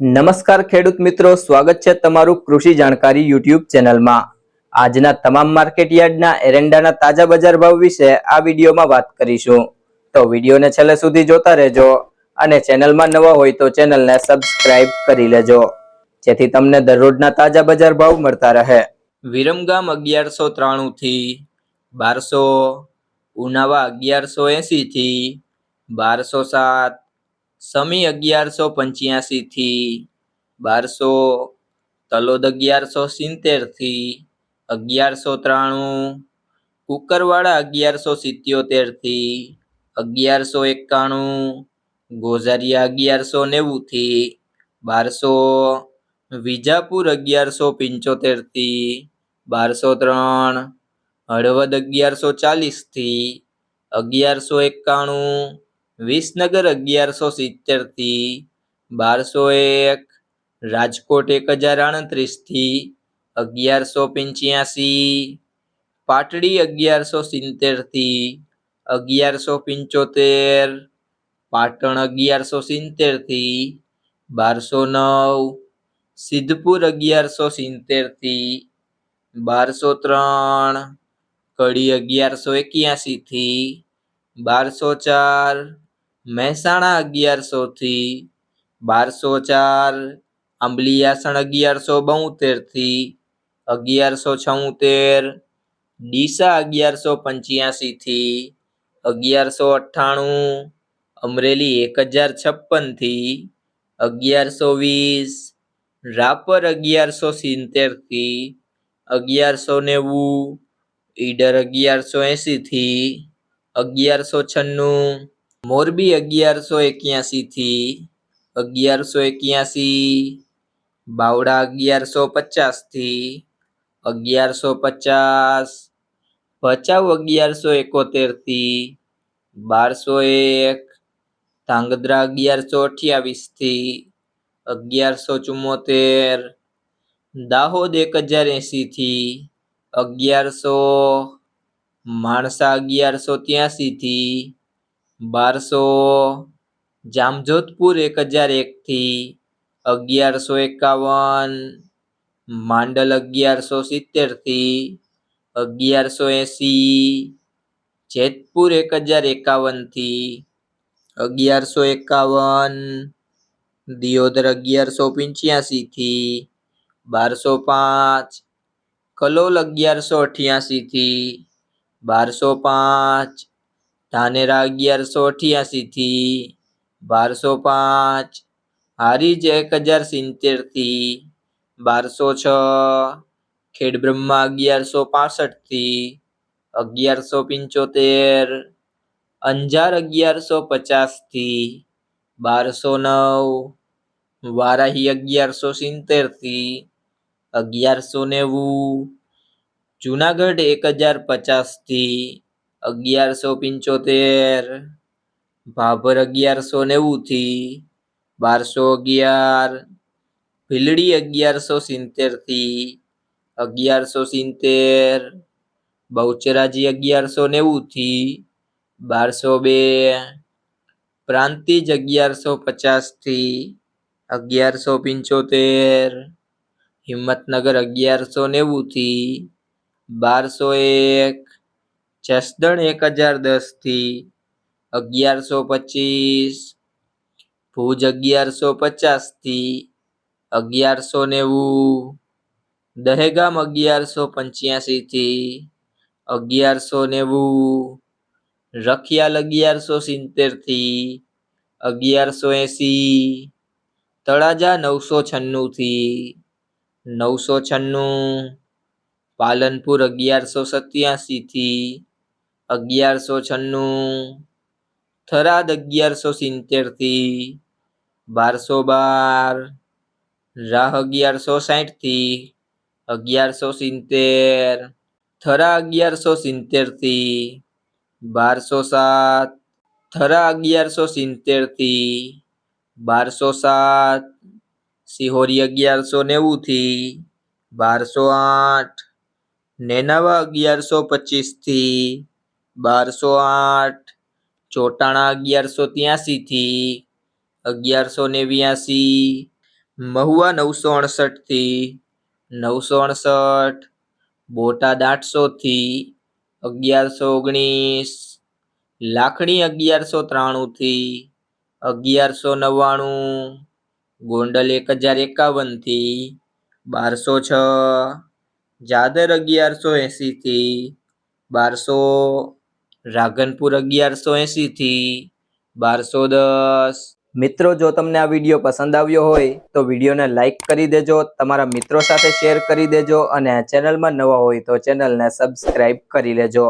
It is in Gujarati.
નમસ્કાર ખેડૂત મિત્રો, સ્વાગત છે તમારું કૃષિ જાણકારી યુટ્યુબ ચેનલમાં. આજના તમામ માર્કેટ યાર્ડના એરંડાના તાજા બજાર ભાવ વિશે આ વિડીયોમાં વાત કરીશું. તો વિડીયોને છેલ્લે સુધી જોતા રહેજો અને ચેનલમાં નવા હોય તો ચેનલને સબસ્ક્રાઇબ કરી લેજો. જેથી તમને દરરોજના તાજા બજાર ભાવ મળતા રહે. વિરમગામ અગિયારસો ત્રાણું થી બારસો ઉનાવા અગિયારસો એસી થી બારસો સાત સમી અગિયારસો પંચ્યાસી થી બારસો, તલોદ અગિયારસો સિત્તેર અગિયારસો ત્રાણું, કુકરવાડા અગિયારસો સિત્યોતેરથી અગિયારસો એકાણું, ગોઝારિયા અગિયારસો નેવું થી બારસો, વિજાપુર અગિયારસો પંચોતેરથી બારસો ત્રણ, હળવદ અગિયારસો ચાલીસથી અગિયારસો એકાણું વિસનગર અગિયારસો સિત્તેરથી બારસો એક, રાજકોટ એક હજાર અડત્રીસથી અગિયારસો પંચ્યાસી, પાટડી અગિયારસો સિત્તેરથી અગિયારસો પંચોતેર, પાટણ અગિયારસો સિત્તેરથી બારસો નવ, સિદ્ધપુર અગિયારસો સિત્તેરથી બારસો ત્રણ, કડી અગિયારસો એક્યાસીથી બારસો ચાર મહેસાણા અગિયારસો થી બારસો ચાર, આંબલીયાસણ અગિયારસો બોતેરથી અગિયારસો છોતેર ડીસા અગિયારસો પંચ્યાસીથી અગિયારસો અઠ્ઠાણું, અમરેલી એક હજાર છપ્પનથી અગિયારસો વીસ, રાપર અગિયારસો સિત્તેરથી અગિયારસો નેવું, ઈડર અગિયારસો એંસીથી અગિયારસો છન્નું મોરબી અગિયારસો એક્યાસી થી અગિયારસો એક્યાસી બાવડા અગિયારસો પચાસથી અગિયારસો પચાસ, ભચાઉ અગિયારસો એકોતેરથી બારસો એક, ધાંગધ્રા અગિયારસો અઠ્યાવીસથી અગિયારસો ચુમ્મોતેર, દાહોદ એક હજાર એંસી થી અગિયારસો, માણસા અગિયારસો ત્યાસી થી બારસો જામજોધપુર એક હજાર એક થી અગિયારસો એકાવન, માંડલ અગિયારસો સિત્તેરથી અગિયારસો એંસી, જેતપુર એક હજાર એકાવનથી અગિયારસો એકાવન, દિયોદર અગિયારસો પંચ્યાસી થી બારસો પાંચ, કલોલ અગિયારસો અઠ્યાસી થી બારસો પાંચ ધાનેરા અગિયારસો અઠ્યાસીથી બારસો પાંચ. હારીજ એક હજાર સિત્તેરથી બારસો છ. ખેડબ્રહ્મા અગિયારસો પાસઠથી અગિયારસો પંચોતેર. અંજાર અગિયારસો પચાસથી બારસો નવ. વારાહી અગિયારસો સિત્તેરથી અગિયારસો નેવું. જુનાગઢ એક હજાર પચાસથી અગિયારસો પંચોતેર, ભાભર અગિયારસો નેવું થી બારસો અગિયાર, ભીલડી અગિયારસો સિત્તેર અગિયારસો સિત્તેર, બહુચરાજી અગિયારસો નેવું થી બારસો બે, પ્રાંતિજ અગિયારસો પચાસથી અગિયારસો પંચોતેર, હિંમતનગર અગિયારસો નેવું થી બારસો એક જસદણ એક હજાર દસથી અગિયારસો પચીસ, ભુજ અગિયારસો પચાસથી અગિયારસો નેવું, દહેગામ અગિયારસો પંચ્યાસીથી અગિયારસો નેવું, રખિયાલ અગિયારસો સિત્તેરથી અગિયારસો એંસી, તળાજા નવસો છન્નુંથી નવસો છન્નું, પાલનપુર અગિયારસો સત્યાસી થી અગિયારસો છન્નું, થરાદ અગિયારસો સિત્તેરથી, બારસો બાર, રાહ અગિયારસો સાઠથી, અગિયારસો સિત્તેર, થરા અગિયારસો સિત્તેરથી, બારસો સાત, થરા અગિયારસો સિત્તેરથી, બારસો સાત, સિહોરી અગિયારસો નેવુંથી, બારસો આઠ, નેનાવા અગિયારસો પચીસથી બારસો આઠ, ચોટાણા અગિયારસો ત્યાંસીથી અગિયારસો નેવ્યાસી મહુવા નવસો અડસઠથી નવસો અડસઠ, બોટાદ આઠસોથી અગિયારસો ઓગણીસ, લાખણી અગિયારસો ત્રાણુંથી અગિયારસો નવ્વાણું, ગોંડલ એક હજાર એકાવનથી બારસો છ, જાદર અગિયારસો એંસીથી બારસો રાધનપુર અગિયારસો એંશીથી બારસો દસ. મિત્રો, જો તમને આ વીડિયો પસંદ આવ્યો હોય, તો વિડીયોને લાઇક કરી દેજો, તમારા મિત્રો સાથે શેર કરી દેજો અને ચેનલમાં નવા હોય તો ચેનલને સબસ્ક્રાઈબ કરી લેજો.